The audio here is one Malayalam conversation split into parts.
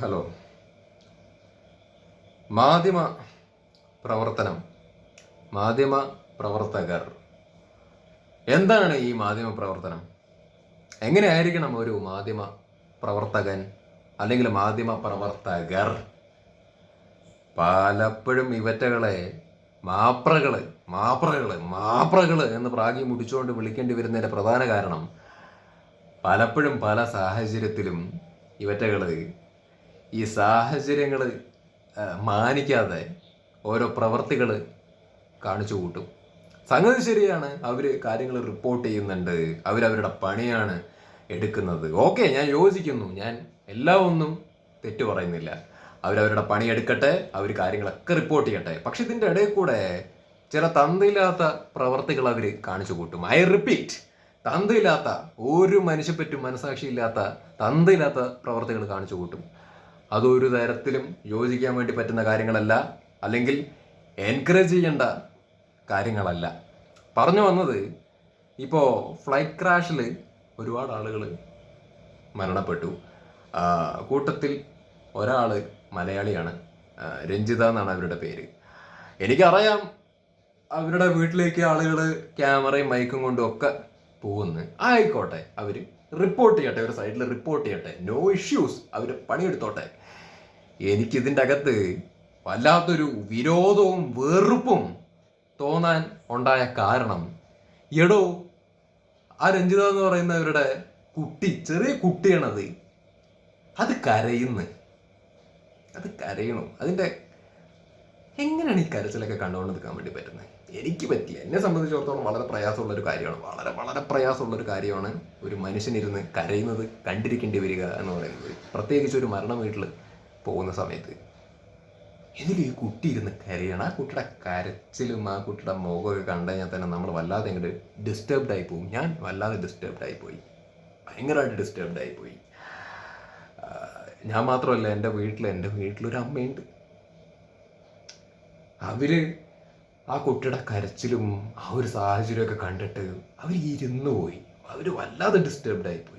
ഹലോ. മാധ്യമ പ്രവർത്തനം മാധ്യമ പ്രവർത്തകർ. എന്താണ് ഈ മാധ്യമ പ്രവർത്തനം? എങ്ങനെയായിരിക്കണം ഒരു മാധ്യമ പ്രവർത്തകൻ അല്ലെങ്കിൽ മാധ്യമ പ്രവർത്തകർ? പലപ്പോഴും ഇവറ്റകളെ മാപ്രകൾ മാപ്രകൾ മാപ്രകൾ എന്ന് പ്രാഗി മുടിച്ചുകൊണ്ട് വിളിക്കേണ്ടി വരുന്നതിന്റെ പ്രധാന കാരണം പലപ്പോഴും പല സാഹചര്യത്തിലും ഇവറ്റകൾ ഈ സാഹചര്യങ്ങൾ മാനിക്കാതെ ഓരോ പ്രവർത്തികൾ കാണിച്ചു കൂട്ടും. സംഗതി ശരിയാണ് അവർ കാര്യങ്ങൾ റിപ്പോർട്ട് ചെയ്യുന്നുണ്ട് അവരവരുടെ പണിയാണ് എടുക്കുന്നത്. ഓക്കെ ഞാൻ യോജിക്കുന്നു. ഞാൻ എല്ലാ ഒന്നും തെറ്റു പറയുന്നില്ല. അവരവരുടെ പണി എടുക്കട്ടെ അവർ കാര്യങ്ങളൊക്കെ റിപ്പോർട്ട് ചെയ്യട്ടെ. പക്ഷെ ഇതിന്റെ ഇടയിൽ കൂടെ ചില തന്തയില്ലാത്ത പ്രവർത്തികൾ അവർ കാണിച്ചു കൂട്ടും. ഐ റിപ്പീറ്റ് തന്തയില്ലാത്ത ഒരു മനുഷ്യപ്പറ്റും മനസാക്ഷിയില്ലാത്ത തന്തയില്ലാത്ത പ്രവർത്തികൾ കാണിച്ചു കൂട്ടും. അതൊരു തരത്തിലും യോജിക്കാൻ വേണ്ടി പറ്റുന്ന കാര്യങ്ങളല്ല. അല്ലെങ്കിൽ എൻകറേജ് ചെയ്യേണ്ട കാര്യങ്ങളല്ല. പറഞ്ഞു വന്നത് ഇപ്പോൾ ഫ്ലൈറ്റ് ക്രാഷിൽ ഒരുപാട് ആളുകൾ മരണപ്പെട്ടു. കൂട്ടത്തിൽ ഒരാൾ മലയാളിയാണ്. രഞ്ജിത എന്നാണ് അവരുടെ പേര്. എനിക്കറിയാം അവരുടെ വീട്ടിലേക്ക് ആളുകൾ ക്യാമറയും മൈക്കും കൊണ്ടും ഒക്കെ പോകുന്നു. ആയിക്കോട്ടെ അവർ റിപ്പോർട്ട് ചെയ്യട്ടെ ഒരു സൈഡിൽ റിപ്പോർട്ട് ചെയ്യട്ടെ. നോ ഇഷ്യൂസ് അവർ പണിയെടുത്തോട്ടെ. എനിക്കിതിന്റെ അകത്ത് വല്ലാത്തൊരു വിരോധവും വെറുപ്പും തോന്നാൻ ഉണ്ടായ കാരണം എടോ ആ രഞ്ജിത എന്ന് പറയുന്നവരുടെ കുട്ടി ചെറിയ കുട്ടിയാണത്. അത് കരയുന്നു. അത് കരയണു? അതിന്റെ എങ്ങനെയാണ് ഈ കരച്ചിലൊക്കെ കണ്ടുകൊണ്ട് നിൽക്കാൻ വേണ്ടി പറ്റുന്നത്? എനിക്ക് പറ്റില്ല. എന്നെ സംബന്ധിച്ചിടത്തോളം വളരെ പ്രയാസമുള്ള ഒരു കാര്യമാണ്. വളരെ വളരെ പ്രയാസമുള്ള ഒരു കാര്യമാണ് ഒരു മനുഷ്യനിരുന്ന് കരയുന്നത് കണ്ടിരിക്കേണ്ടി വരിക എന്ന് പറയുന്നത്. പ്രത്യേകിച്ച് ഒരു മരണ വീട്ടിൽ പോകുന്ന സമയത്ത്. ഇതിൽ ഈ കുട്ടി ഇരുന്ന് കരയണം. ആ കുട്ടിയുടെ കരച്ചിലും ആ കുട്ടിയുടെ മുഖമൊക്കെ കണ്ടു കഴിഞ്ഞാൽ തന്നെ നമ്മൾ വല്ലാതെ ഇങ്ങോട്ട് ഡിസ്റ്റർബ്ഡ് ആയി പോകും ഞാൻ വല്ലാതെ ഡിസ്റ്റർബ്ഡ് ആയി പോയി. ഭയങ്കരമായിട്ട് ഡിസ്റ്റർബ്ഡ് ആയി പോയി. ഞാൻ മാത്രമല്ല എന്റെ വീട്ടിൽ എന്റെ വീട്ടിലൊരു അമ്മയുണ്ട്. അവർ ആ കുട്ടിയുടെ കരച്ചിലും ആ ഒരു സാഹചര്യമൊക്കെ കണ്ടിട്ട് അവർ ഇരുന്നു പോയി. അവർ വല്ലാതെ ഡിസ്റ്റർബ്ഡ് ആയി പോയി.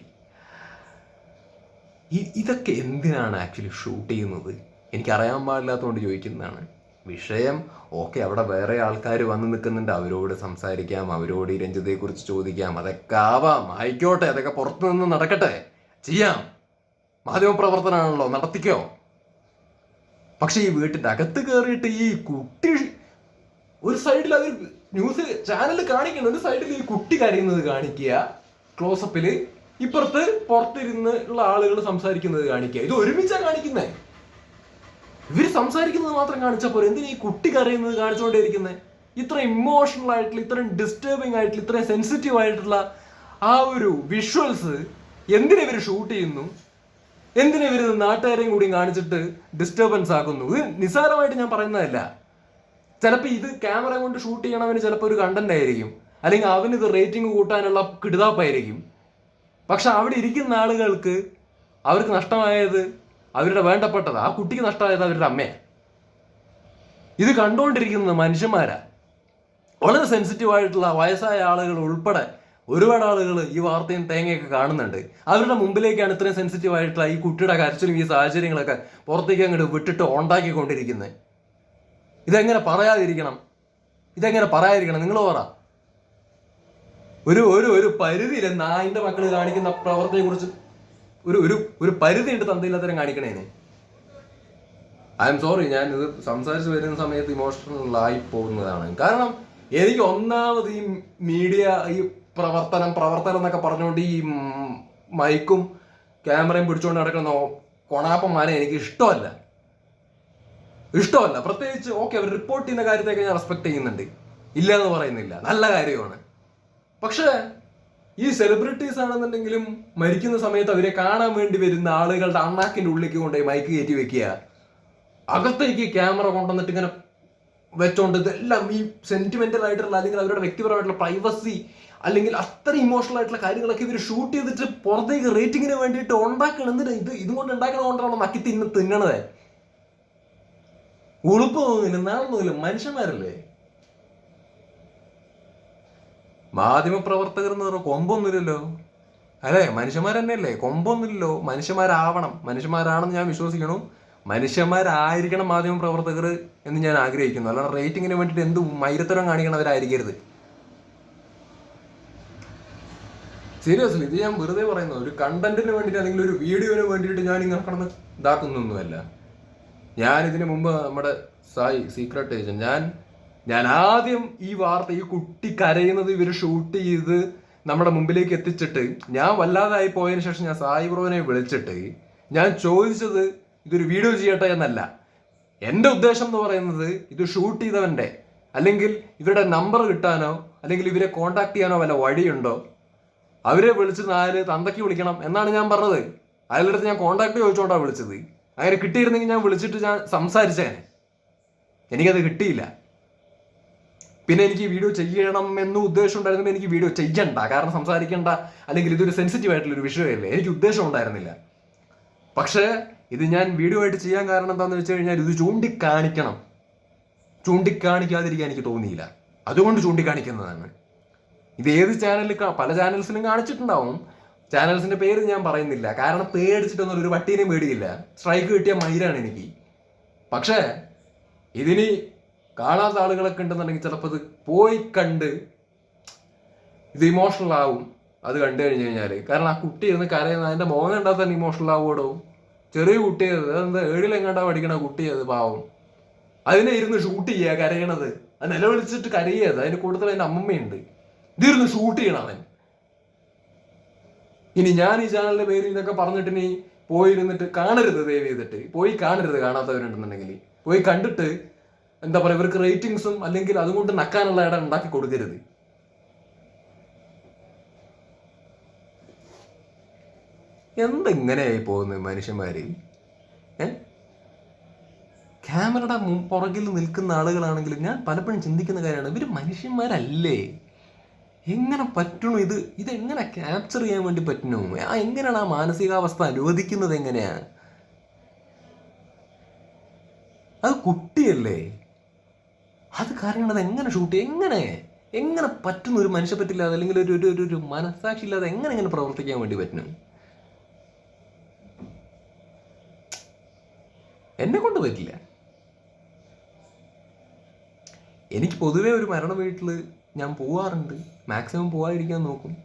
ഇതൊക്കെ എന്തിനാണ് ആക്ച്വലി ഷൂട്ട് ചെയ്യുന്നത്? എനിക്കറിയാൻ പാടില്ലാത്തതുകൊണ്ട് ചോദിക്കുന്നതാണ്. വിഷയം ഓക്കെ അവിടെ വേറെ ആൾക്കാർ വന്ന് നിൽക്കുന്നുണ്ട് അവരോട് സംസാരിക്കാം അവരോട് ഈ രഞ്ജിതയെക്കുറിച്ച് ചോദിക്കാം. അതൊക്കെ ആവാം. ആയിക്കോട്ടെ അതൊക്കെ പുറത്തു നിന്ന് നടക്കട്ടെ. ചെയ്യാം. മാധ്യമപ്രവർത്തനമാണല്ലോ നടത്തിക്കോ. പക്ഷെ ഈ വീട്ടിന്റെ അകത്ത് കയറിയിട്ട് ഈ കുട്ടി ഒരു സൈഡിൽ അവർ ന്യൂസ് ചാനൽ കാണിക്കണം. ഒരു സൈഡിൽ ഈ കുട്ടി കരയുന്നത് കാണിക്കുക. ക്ലോസപ്പിൽ ഇപ്പുറത്ത് പുറത്തിരുന്ന് ഉള്ള ആളുകൾ സംസാരിക്കുന്നത് കാണിക്കുക. ഇത് ഒരുമിച്ചാ കാണിക്കുന്നേ. ഇവർ സംസാരിക്കുന്നത് മാത്രം കാണിച്ചാൽ പോരെ. എന്തിനാ ഈ കുട്ടി കരയുന്നത് കാണിച്ചുകൊണ്ടേയിരിക്കുന്നത് ഇത്ര ഇമോഷണൽ ആയിട്ടുള്ള ഇത്രയും ഡിസ്റ്റർബിംഗ് ആയിട്ടുള്ള ഇത്രയും സെൻസിറ്റീവ് ആയിട്ടുള്ള ആ ഒരു വിഷ്വൽസ് എന്തിനെ ഇവർ ഷൂട്ട് ചെയ്യുന്നു? എന്തിനെ ഇവർ നാട്ടുകാരെയും കൂടി കാണിച്ചിട്ട് ഡിസ്റ്റർബൻസ് ആക്കുന്നു? ഇത് നിസ്സാരമായിട്ട് ഞാൻ പറയുന്നതല്ല. ചിലപ്പോൾ ഇത് ക്യാമറ കൊണ്ട് ഷൂട്ട് ചെയ്യണവന് ചിലപ്പോൾ ഒരു കണ്ടന്റ് ആയിരിക്കും. അല്ലെങ്കിൽ അവന് ഇത് റേറ്റിംഗ് കൂട്ടാനുള്ള കിടുതാപ്പായിരിക്കും. പക്ഷെ അവിടെ ഇരിക്കുന്ന ആളുകൾക്ക് അവർക്ക് നഷ്ടമായത് അവരുടെ വേണ്ടപ്പെട്ടത് ആ കുട്ടിക്ക് നഷ്ടമായത് അവരുടെ അമ്മയാണ്. ഇത് കണ്ടുകൊണ്ടിരിക്കുന്നത് മനുഷ്യന്മാരാ. വളരെ സെൻസിറ്റീവ് ആയിട്ടുള്ള വയസ്സായ ആളുകൾ ഉൾപ്പെടെ ഒരുപാട് ആളുകൾ ഈ വാർത്തയും തേങ്ങയൊക്കെ കാണുന്നുണ്ട്. അവരുടെ മുമ്പിലേക്കാണ് ഇത്രയും സെൻസിറ്റീവ് ആയിട്ടുള്ള ഈ കുട്ടിയുടെ കരച്ചിലും ഈ സാഹചര്യങ്ങളൊക്കെ പുറത്തേക്ക് അങ്ങോട്ട് വിട്ടിട്ട് ഉണ്ടാക്കിക്കൊണ്ടിരിക്കുന്നത്. ഇതെങ്ങനെ പറയാതിരിക്കണം? ഇതെങ്ങനെ പറയാതിരിക്കണം? നിങ്ങൾ പറ. ഒരു ഒരു ഒരു പരിധിയിൽ നായിന്റെ മക്കൾ കാണിക്കുന്ന പ്രവർത്തിയെ കുറിച്ച് ഒരു ഒരു ഒരു പരിധി ഉണ്ട് തന്തയില്ലാത്തരം കാണിക്കണേനെ. ഐ എം സോറി ഞാൻ ഇത് സംസാരിച്ച് വരുന്ന സമയത്ത് ഇമോഷണൽ ആയി പോകുന്നതാണ്. കാരണം എനിക്ക് ഒന്നാമത് ഈ മീഡിയ ഈ പ്രവർത്തനം പ്രവർത്തനം എന്നൊക്കെ പറഞ്ഞുകൊണ്ട് ഈ മൈക്കും ക്യാമറയും പിടിച്ചുകൊണ്ട് നടക്കുന്ന കൊണാപ്പന്മാരെ എനിക്ക് ഇഷ്ടമല്ല. ഇഷ്ടമല്ല. പ്രത്യേകിച്ച് ഓക്കെ അവർ റിപ്പോർട്ട് ചെയ്യുന്ന കാര്യത്തേക്ക് ഞാൻ റെസ്പെക്ട് ചെയ്യുന്നുണ്ട്. ഇല്ല എന്ന് പറയുന്നില്ല. നല്ല കാര്യമാണ്. പക്ഷേ ഈ സെലിബ്രിറ്റീസ് ആണെന്നുണ്ടെങ്കിലും മരിക്കുന്ന സമയത്ത് അവരെ കാണാൻ വേണ്ടി വരുന്ന ആളുകളുടെ അണ്ണാക്കിന്റെ ഉള്ളിലേക്ക് കൊണ്ടുപോയി മൈക്ക് കയറ്റി വെക്കുക. അകത്തേക്ക് ക്യാമറ കൊണ്ടുവന്നിട്ട് ഇങ്ങനെ വെച്ചോണ്ട് ഇതെല്ലാം ഈ സെന്റിമെന്റൽ ആയിട്ടുള്ള അല്ലെങ്കിൽ അവരുടെ വ്യക്തിപരമായിട്ടുള്ള പ്രൈവസി അല്ലെങ്കിൽ അത്ര ഇമോഷണൽ ആയിട്ടുള്ള കാര്യങ്ങളൊക്കെ ഇവർ ഷൂട്ട് ചെയ്തിട്ട് പുറത്തേക്ക് റേറ്റിങ്ങിന് വേണ്ടിയിട്ട് ഉണ്ടാക്കണം. എന്തിനാ? ഇത് ഇതുകൊണ്ട് ഉണ്ടാക്കണ കൊണ്ടാണ് മക്കി തിന്ന് തിന്നണത്? ഉളുപ്പ് തോന്നുന്നില്ല നാളൊന്നുമില്ല മനുഷ്യന്മാരല്ലേ? മാധ്യമപ്രവർത്തകർ എന്ന് പറഞ്ഞാൽ കൊമ്പൊന്നുമില്ലല്ലോ. അതെ മനുഷ്യന്മാർ തന്നെയല്ലേ കൊമ്പൊന്നുമില്ലല്ലോ. മനുഷ്യന്മാരാവണം. മനുഷ്യന്മാരാണെന്ന് ഞാൻ വിശ്വസിക്കണം മനുഷ്യന്മാരായിരിക്കണം മാധ്യമ പ്രവർത്തകർ എന്ന് ഞാൻ ആഗ്രഹിക്കുന്നു. അല്ലാതെ റേറ്റിങ്ങിന് വേണ്ടിയിട്ട് എന്ത് മൈരത്തരം കാണിക്കണവരായിരിക്കരുത്. സീരിയസ്ലി ഇത് ഞാൻ വെറുതെ പറയുന്നത് ഒരു കണ്ടന്റിന് വേണ്ടിയിട്ട് അല്ലെങ്കിൽ ഒരു വീഡിയോന് വേണ്ടിയിട്ട് ഞാൻ ഇങ്ങനെ കടന്ന് ഇതാക്കുന്നൊന്നുമല്ല. ഞാൻ ഇതിനു മുമ്പ് നമ്മുടെ സായി സീക്രട്ട് ഏജന്റ് ഞാൻ ഞാൻ ആദ്യം ഈ വാർത്ത ഈ കുട്ടി കരയുന്നത് ഇവർ ഷൂട്ട് ചെയ്ത് നമ്മുടെ മുമ്പിലേക്ക് എത്തിച്ചിട്ട് ഞാൻ വല്ലാതായി പോയതിനു ശേഷം ഞാൻ സായി ബ്രോനെ വിളിച്ചിട്ട് ഞാൻ ചോദിച്ചത് ഇതൊരു വീഡിയോ ചെയ്യട്ടെ എന്നല്ല. എന്റെ ഉദ്ദേശം എന്ന് പറയുന്നത് ഇത് ഷൂട്ട് ചെയ്തവന്റെ അല്ലെങ്കിൽ ഇവരുടെ നമ്പർ കിട്ടാനോ അല്ലെങ്കിൽ ഇവരെ കോണ്ടാക്ട് ചെയ്യാനോ വല്ല വഴിയുണ്ടോ? അവരെ വിളിച്ച് നാല് തന്തയ്ക്ക് വിളിക്കണം എന്നാണ് ഞാൻ പറഞ്ഞത്. അയാളുടെ ഞാൻ കോണ്ടാക്ട് ചോദിച്ചോണ്ടാണ് വിളിച്ചത്. അങ്ങനെ കിട്ടിയിരുന്നെങ്കിൽ ഞാൻ വിളിച്ചിട്ട് ഞാൻ സംസാരിച്ചേനെ. എനിക്കത് കിട്ടിയില്ല. പിന്നെ എനിക്ക് വീഡിയോ ചെയ്യണം എന്ന് ഉദ്ദേശം ഉണ്ടായിരുന്നെങ്കിൽ എനിക്ക് വീഡിയോ ചെയ്യണ്ട. കാരണം സംസാരിക്കണ്ട. അല്ലെങ്കിൽ ഇതൊരു സെൻസിറ്റീവ് ആയിട്ടുള്ള ഒരു വിഷയമല്ലേ. എനിക്ക് ഉദ്ദേശം ഉണ്ടായിരുന്നില്ല. പക്ഷേ ഇത് ഞാൻ വീഡിയോ ആയിട്ട് ചെയ്യാൻ കാരണം എന്താണെന്ന് വെച്ച് കഴിഞ്ഞാൽ ഇത് ചൂണ്ടിക്കാണിക്കണം. ചൂണ്ടിക്കാണിക്കാതിരിക്കാൻ എനിക്ക് തോന്നിയില്ല. അതുകൊണ്ട് ചൂണ്ടിക്കാണിക്കുന്നതാണ്. ഇത് ഏത് ചാനലിൽ പല ചാനൽസിലും കാണിച്ചിട്ടുണ്ടാവും. ചാനൽസിന്റെ പേര് ഞാൻ പറയുന്നില്ല. കാരണം പേടിച്ചിട്ടൊന്നും ഒരു പട്ടീനെ പേടിയില്ല. സ്ട്രൈക്ക് കിട്ടിയ മയിലാണ് എനിക്ക്. പക്ഷേ ഇതിന് കാണാത്ത ആളുകളൊക്കെ ഉണ്ടെന്നുണ്ടെങ്കിൽ ചിലപ്പോൾ അത് പോയി കണ്ട് ഇത് ഇമോഷണൽ ആവും. അത് കണ്ടു കഴിഞ്ഞു കഴിഞ്ഞാൽ കാരണം ആ കുട്ടി ഇരുന്ന് കരയുന്ന അതിന്റെ മോഹം ഉണ്ടാകാൻ തന്നെ ഇമോഷണൽ ആവുമോ ചെറിയ കുട്ടിയത് അതെന്താ? ഏഴിലെങ്ങാണ്ടാ പഠിക്കണ കുട്ടി അത് പാവം. അതിനെ ഇരുന്ന് ഷൂട്ട് ചെയ്യുക കരയണത്. അത് നിലവിളിച്ചിട്ട് കരയത് അതിന് കൂടുതൽ അതിന്റെ അമ്മമ്മയുണ്ട്. ഇതിരുന്ന് ഷൂട്ട് ചെയ്യണം അവൻ. ഇനി ഞാൻ ഈ ചാനലിന്റെ പേരിൽ ഇതൊക്കെ പറഞ്ഞിട്ട് ഇനി പോയിരുന്നിട്ട് കാണരുത് ദയവ് ചെയ്തിട്ട്. പോയി കാണരുത് കാണാത്തവരുണ്ടെന്നുണ്ടെങ്കിൽ. പോയി കണ്ടിട്ട് എന്താ പറയുക ഇവർക്ക് റേറ്റിംഗ്സും അല്ലെങ്കിൽ അതുകൊണ്ട് നക്കാനുള്ള ഇടം ഉണ്ടാക്കി കൊടുക്കരുത്. എന്തെങ്ങനെയായി പോകുന്നത് മനുഷ്യന്മാര്? ക്യാമറയുടെ പുറകിൽ നിൽക്കുന്ന ആളുകളാണെങ്കിലും ഞാൻ പലപ്പോഴും ചിന്തിക്കുന്ന കാര്യമാണ് ഇവർ മനുഷ്യന്മാരല്ലേ? എങ്ങനെ പറ്റണു ഇത്? ഇതെങ്ങനെ ക്യാപ്ചർ ചെയ്യാൻ വേണ്ടി പറ്റണു ആ എങ്ങനെയാണ് ആ മാനസികാവസ്ഥ അനുവദിക്കുന്നത് എങ്ങനെയാ? അത് കുട്ടിയല്ലേ? അത് കാര്യങ്ങൾ അത് എങ്ങനെ ഷൂട്ട് ചെയ്യും? എങ്ങനെ? എങ്ങനെ പറ്റുന്ന ഒരു മനുഷ്യ പറ്റില്ലാതെ അല്ലെങ്കിൽ ഒരു ഒരു- ഒരു മനസ്സാക്ഷി ഇല്ലാതെ എങ്ങനെ ഇങ്ങനെ പ്രവർത്തിക്കാൻ വേണ്ടി പറ്റും? എന്നെ കൊണ്ട് പറ്റില്ല. എനിക്ക് പൊതുവേ ഒരു മരണ വീട്ടിൽ ഞാൻ പോവാറുണ്ട്. മാക്സിമം പോവാതിരിക്കാൻ നോക്കും.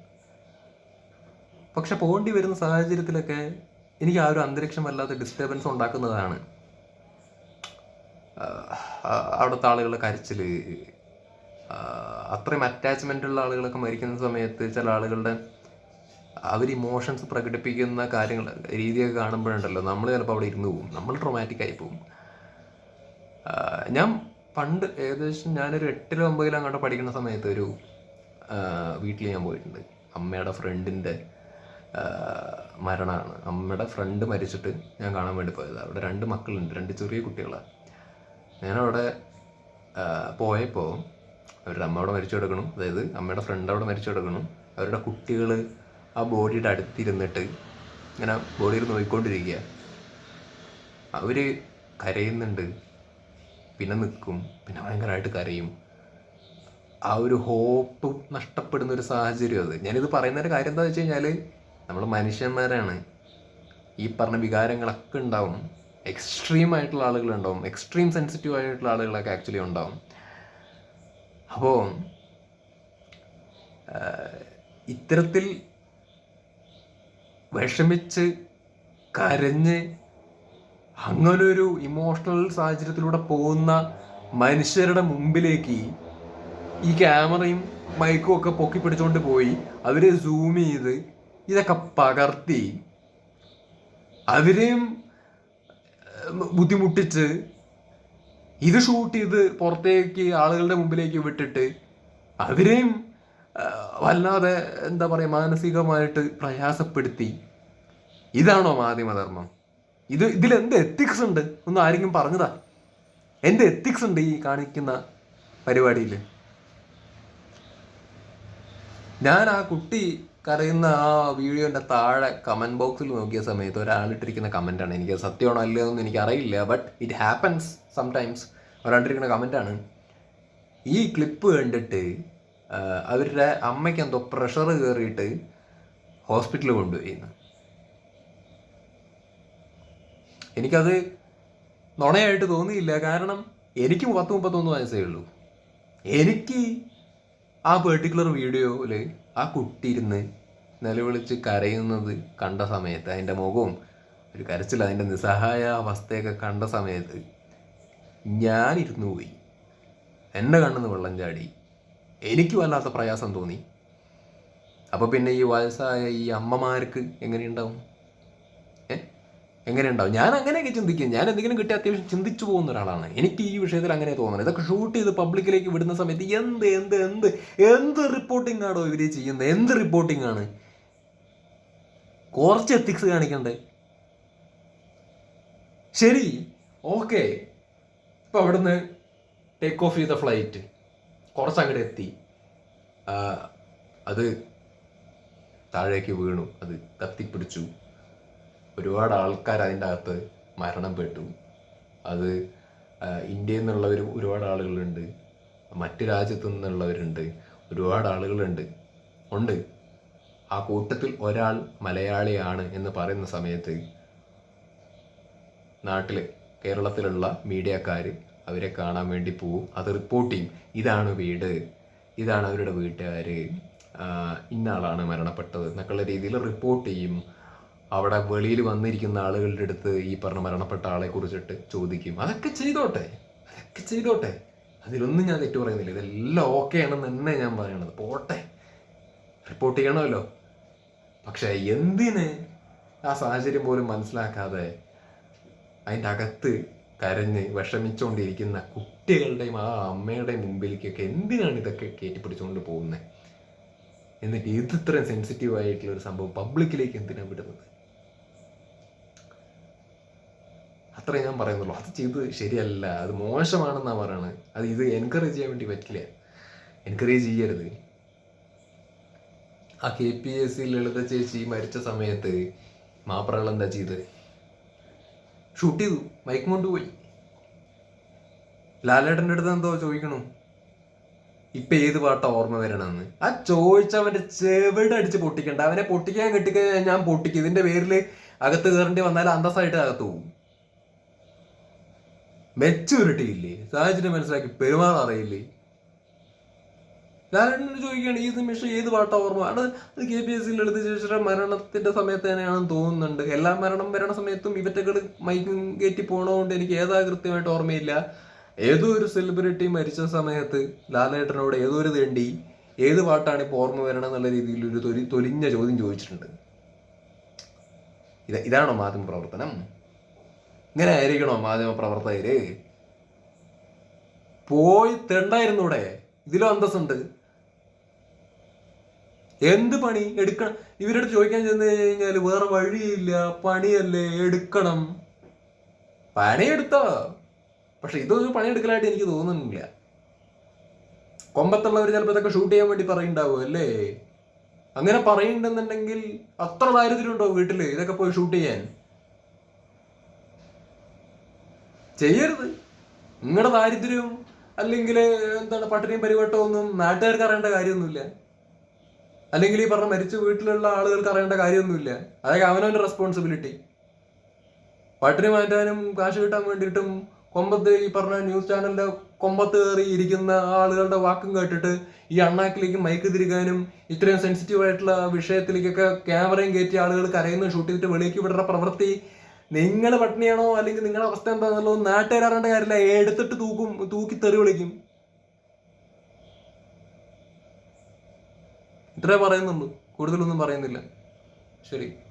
പക്ഷെ പോകേണ്ടി വരുന്ന സാഹചര്യത്തിലൊക്കെ എനിക്ക് ആ ഒരു അന്തരീക്ഷം വല്ലാത്ത ഡിസ്റ്റർബൻസ് ഉണ്ടാക്കുന്നതാണ്. അവിടുത്തെ ആളുകളുടെ കരച്ചിൽ ആഹ് അത്രയും അറ്റാച്ച്മെന്റ് ഉള്ള ആളുകളൊക്കെ മരിക്കുന്ന സമയത്ത് ചില ആളുകളുടെ അവർ ഇമോഷൻസ് പ്രകടിപ്പിക്കുന്ന കാര്യങ്ങൾ രീതിയൊക്കെ കാണുമ്പോഴുണ്ടല്ലോ നമ്മൾ ചിലപ്പോൾ അവിടെ ഇരുന്ന് പോകും. നമ്മൾ ട്രൊമാറ്റിക് ആയി പോകും. ഞാൻ പണ്ട് ഏകദേശം ഞാനൊരു എട്ടിലോ ഒമ്പതിലോ അങ്ങോട്ട് പഠിക്കുന്ന സമയത്ത് ഒരു വീട്ടിൽ ഞാൻ പോയിട്ടുണ്ട്. അമ്മയുടെ ഫ്രണ്ടിന്റെ മരണമാണ്. അമ്മയുടെ ഫ്രണ്ട് മരിച്ചിട്ട് ഞാൻ കാണാൻ വേണ്ടി പോയത്. അവിടെ രണ്ട് മക്കളുണ്ട് രണ്ട് ചെറിയ കുട്ടികളാണ് ഞാനവിടെ പോയപ്പോൾ അവരുടെ അമ്മ അവിടെ മരിച്ചു കിടക്കണം അതായത് അമ്മയുടെ ഫ്രണ്ട് അവിടെ മരിച്ചു കിടക്കണം അവരുടെ കുട്ടികൾ ആ ബോഡിയുടെ അടുത്തിരുന്നിട്ട് ഇങ്ങനെ ബോഡിയിൽ നോയിക്കൊണ്ടിരിക്കുക. അവർ കരയുന്നുണ്ട്. പിന്നെ നിൽക്കും പിന്നെ ഭയങ്കരമായിട്ട് കരയും. ആ ഒരു ഹോപ്പ് നഷ്ടപ്പെടുന്ന ഒരു സാഹചര്യം അത്. ഞാനിത് പറയുന്നൊരു കാര്യം എന്താ വെച്ച് കഴിഞ്ഞാൽ നമ്മൾ മനുഷ്യന്മാരാണ്. ഈ പറഞ്ഞ വികാരങ്ങളൊക്കെ ഉണ്ടാവും. എക്സ്ട്രീം ആയിട്ടുള്ള ആളുകളുണ്ടാവും. എക്സ്ട്രീം സെൻസിറ്റീവ് ആയിട്ടുള്ള ആളുകളൊക്കെ ആക്ച്വലി ഉണ്ടാവും. അപ്പോൾ ഇത്തരത്തിൽ വിഷമിച്ച് കരഞ്ഞ് അങ്ങനൊരു ഇമോഷണൽ സാഹചര്യത്തിലൂടെ പോകുന്ന മനുഷ്യരുടെ മുമ്പിലേക്ക് ഈ ക്യാമറയും മൈക്കും ഒക്കെ പൊക്കി പിടിച്ചുകൊണ്ട് പോയി അവരെ സൂം ചെയ്ത് ഇതൊക്കെ പകർത്തി അവരെയും ബുദ്ധിമുട്ടിച്ച് ഇത് ഷൂട്ട് ചെയ്ത് പുറത്തേക്ക് ആളുകളുടെ മുമ്പിലേക്ക് വിട്ടിട്ട് അവരെയും വല്ലാതെ എന്താ പറയുക മാനസികമായിട്ട് പ്രയാസപ്പെടുത്തി. ഇതാണോ മാധ്യമധർമ്മം? ഇത് ഇതിൽ എന്ത് എത്തിക്സ് ഉണ്ട്? ഒന്ന് ആരെങ്കിലും പറഞ്ഞതാ? എന്ത് എത്തിക്സ് ഉണ്ട് ഈ കാണിക്കുന്ന പരിപാടിയിൽ? ഞാൻ ആ കുട്ടി കരയുന്ന ആ വീഡിയോന്റെ താഴെ കമന്റ് ബോക്സിൽ നോക്കിയ സമയത്ത് ഒരാളിട്ടിരിക്കുന്ന കമന്റ് ആണ്. എനിക്ക് സത്യമാണോ അല്ലയോ എന്ന് എനിക്ക് അറിയില്ല ബട്ട് ഇറ്റ് ഹാപ്പൻസ് സംടൈംസ് ഒരാളിട്ടിരിക്കുന്ന ആണ്. ഈ ക്ലിപ്പ് കണ്ടിട്ട് അവരുടെ അമ്മയ്ക്ക് എന്തോ പ്രഷർ കയറിയിട്ട് ഹോസ്പിറ്റലിൽ കൊണ്ടുപോയി. എനിക്കത് നുണയായിട്ട് തോന്നിയില്ല. കാരണം എനിക്ക് പത്ത് മുപ്പത്തൊന്ന് വയസ്സേ ഉള്ളൂ. എനിക്ക് ആ പെർട്ടിക്കുലർ വീഡിയോയിൽ ആ കുട്ടി ഇരുന്ന് നിലവിളിച്ച് കരയുന്നത് കണ്ട സമയത്ത് അതിന്റെ മുഖവും ഒരു കരച്ചിൽ അതിന്റെ നിസ്സഹായ അവസ്ഥയൊക്കെ കണ്ട സമയത്ത് ഞാനിരുന്നു പോയി. എന്റെ കണ്ണിന്ന് വെള്ളം ചാടി. എനിക്ക് വല്ലാത്ത പ്രയാസം തോന്നി. അപ്പോൾ പിന്നെ ഈ വയസ്സായ ഈ അമ്മമാർക്ക് എങ്ങനെയുണ്ടാവും? എങ്ങനെയുണ്ടാവും? ഞാൻ അങ്ങനെയൊക്കെ ചിന്തിക്കും. ഞാൻ എന്തെങ്കിലും കിട്ടിയ അത്യാവശ്യം ചിന്തിച്ചു പോകുന്ന ഒരാളാണ്. എനിക്ക് ഈ വിഷയത്തിൽ അങ്ങനെ തോന്നുന്നത്. ഇതൊക്കെ ഷൂട്ട് ചെയ്ത് പബ്ലിക്കിലേക്ക് വിടുന്ന സമയത്ത് എന്ത് എന്ത് എന്ത് എന്ത് റിപ്പോർട്ടിംഗ് ആണോ ഇവർ ചെയ്യുന്നത്? എന്ത് റിപ്പോർട്ടിംഗ് ആണ്? കുറച്ച് എത്തിക്സ് കാണിക്കണ്ടേ? ശരി. ഓക്കെ ഇപ്പം അവിടുന്ന് ടേക്ക് ഓഫ് ചെയ്ത ഫ്ലൈറ്റ് കുറച്ച് അങ്ങോട്ട് എത്തി അത് താഴേക്ക് വീണു. അത് കത്തിപ്പിടിച്ചു. ഒരുപാട് ആൾക്കാർ അതിന്റെ അകത്ത് മരണപ്പെട്ടു. അത് ഇന്ത്യയിൽ നിന്നുള്ളവർ ഒരുപാട് ആളുകളുണ്ട്. മറ്റു രാജ്യത്തു നിന്നുള്ളവരുണ്ട്. ഒരുപാട് ആളുകളുണ്ട്. ഉണ്ട്. ആ കൂട്ടത്തിൽ ഒരാൾ മലയാളിയാണ് എന്ന് പറയുന്ന സമയത്ത് നാട്ടിൽ കേരളത്തിലുള്ള മീഡിയക്കാർ അവരെ കാണാൻ വേണ്ടി പോവും. അത് റിപ്പോർട്ട് ചെയ്യും. ഇതാണ് വീട്. ഇതാണ് അവരുടെ വീട്ടുകാർ ഇന്ന ആളാണ് മരണപ്പെട്ടത് എന്നൊക്കെയുള്ള രീതിയിൽ റിപ്പോർട്ട് ചെയ്യും. അവിടെ വെളിയിൽ വന്നിരിക്കുന്ന ആളുകളുടെ അടുത്ത് ഈ പറഞ്ഞ മരണപ്പെട്ട ആളെ കുറിച്ചിട്ട് ചോദിക്കും. അതൊക്കെ ചെയ്തോട്ടെ. അതൊക്കെ ചെയ്തോട്ടെ. അതിലൊന്നും ഞാൻ തെറ്റു പറയുന്നില്ല. ഇതെല്ലാം ഓക്കെ ആണെന്ന് തന്നെ ഞാൻ പറയണത്. പോട്ടെ. റിപ്പോർട്ട് ചെയ്യണമല്ലോ. പക്ഷെ എന്തിന് ആ സാഹചര്യം പോലും മനസ്സിലാക്കാതെ അതിന്റെ അകത്ത് കരഞ്ഞ് വിഷമിച്ചുകൊണ്ടിരിക്കുന്ന കുട്ടികളുടെയും ആ അമ്മയുടെയും മുമ്പിലേക്കൊക്കെ എന്തിനാണ് ഇതൊക്കെ കയറ്റിപ്പിടിച്ചുകൊണ്ട് പോകുന്നത് എന്നിട്ട് ഇത് ഇത്രയും സെൻസിറ്റീവ് ആയിട്ടുള്ള ഒരു സംഭവം പബ്ലിക്കിലേക്ക് എന്തിനാണ് വിടുന്നത്? അത്രേ ഞാൻ പറയുന്നുള്ളൂ. അത് ചെയ്ത് ശരിയല്ല. അത് മോശമാണെന്നാണ് പറയണത് അത് ഇത് എൻകറേജ് ചെയ്യാൻ വേണ്ടി പറ്റില്ല. എൻകറേജ് ചെയ്യരുത്. ആ K P S C Lalitha ചേച്ചി മരിച്ച സമയത്ത് മാപ്രകൾ എന്താ ചെയ്തത് ഷൂട്ട് ചെയ്തു. മൈക്ക് കൊണ്ടുപോയി ലാലേട്ടന്റെ അടുത്ത് എന്തോ ചോദിക്കണു. ഇപ്പൊ ഏത് പാട്ടാ ഓർമ്മ വരണമെന്ന് ആ ചോദിച്ചവന്റെ ചെവിടെ അടിച്ച് പൊട്ടിക്കണ്ട. അവനെ പൊട്ടിക്കാൻ കിട്ടിക്കഴിഞ്ഞാൽ ഞാൻ പൊട്ടിക്കും. ഇതിന്റെ പേരിൽ അകത്ത് കയറേണ്ടി വന്നാൽ അന്തസ്സായിട്ട് അകത്ത് പോകും മെച്ചൂരിട്ടിയില്ലേ സാഹചര്യം മനസ്സിലാക്കി പെരുമാറാൻ അറിയില്ലേ? ലാലേട്ടനോട് ചോദിക്കുകയാണ് ഈ നിമിഷം ഏത് പാട്ടാ ഓർമ്മ? അത് അത് കെ പി എസ് സിയിൽ എടുത്ത ശേഷം മരണത്തിന്റെ സമയത്ത് തന്നെയാണെന്ന് തോന്നുന്നുണ്ട്. എല്ലാ മരണം വരണ സമയത്തും ഇവറ്റകൾ മൈക്കും കയറ്റി പോണതുകൊണ്ട് എനിക്ക് ഏതാ കൃത്യമായിട്ട് ഓർമ്മയില്ല. ഏതോ ഒരു സെലിബ്രിറ്റി മരിച്ച സമയത്ത് ലാലേട്ടനോട് ഏതോ ഒരു തേണ്ടി ഏത് പാട്ടാണ് ഇപ്പോൾ ഓർമ്മ വരണം എന്നുള്ള രീതിയിൽ ഒരു തൊലി തൊലിഞ്ഞ ചോദ്യം ചോദിച്ചിട്ടുണ്ട്. ഇത് ഇതാണോ മാധ്യമ പ്രവർത്തനം? ഇങ്ങനെ ആയിരിക്കണോ മാധ്യമ പ്രവർത്തകര് പോയി തെണ്ടായിരുന്നൂടെ ഇതിലും അന്തസ്സുണ്ട്. എന്ത് പണി? എടുക്കണം ഇവരോട് ചോദിക്കാൻ ചെന്ന് കഴിഞ്ഞാൽ വേറെ വഴിയില്ല. പണിയല്ലേ? എടുക്കണം. പണിയെടുത്തോ. പക്ഷെ ഇതൊന്നും പണിയെടുക്കലായിട്ട് എനിക്ക് തോന്നുന്നില്ല. കൊമ്പത്തുള്ളവർ ചിലപ്പോൾ ഇതൊക്കെ ഷൂട്ട് ചെയ്യാൻ വേണ്ടി പറയുണ്ടാവും അല്ലേ? അങ്ങനെ പറയുന്നുണ്ടെന്നുണ്ടെങ്കിൽ അത്ര ദാരിദ്ര്യം ഉണ്ടോ വീട്ടിൽ? ഇതൊക്കെ പോയി ഷൂട്ട് ചെയ്യാൻ? ചെയ്യരുത്. നിങ്ങളുടെ ദാരിദ്ര്യവും അല്ലെങ്കിൽ എന്താണ് പട്ടിണിയും പരിവട്ടവും ഒന്നും നാട്ടുകാർക്ക് അറിയേണ്ട കാര്യമൊന്നുമില്ല. അല്ലെങ്കിൽ ഈ പറഞ്ഞ മരിച്ച വീട്ടിലുള്ള ആളുകൾക്ക് അറിയേണ്ട കാര്യമൊന്നുമില്ല. അതൊക്കെ അവനവന്റെ റെസ്പോൺസിബിലിറ്റി പട്ടിണി മാറ്റാനും കാശ് കിട്ടാൻ വേണ്ടിയിട്ടും കൊമ്പത്ത് ഈ പറഞ്ഞ ന്യൂസ് ചാനലിന്റെ കൊമ്പത്ത് കയറി ഇരിക്കുന്ന ആളുകളുടെ വാക്കും കേട്ടിട്ട് ഈ അണ്ണാക്കിലേക്ക് മൈക്ക് തിരികാനും ഇത്രയും സെൻസിറ്റീവ് ആയിട്ടുള്ള വിഷയത്തിലേക്കൊക്കെ ക്യാമറയും കയറ്റി ആളുകൾ കരയുന്ന ഷൂട്ട് ചെയ്തിട്ട് വെളിയിലേക്ക് വിടുന്ന പ്രവൃത്തി നിങ്ങൾ പട്ടിണിയാണോ? അല്ലെങ്കിൽ നിങ്ങളുടെ അവസ്ഥ എന്താണെന്നുള്ളത് നാട്ടുകാർ അറിയേണ്ട കാര്യമില്ല. എടുത്തിട്ട് തൂക്കും തൂക്കി തെറി വിളിക്കും. ഇത്രേ പറയുന്നുള്ളൂ. കൂടുതലൊന്നും പറയുന്നില്ല. ശരി.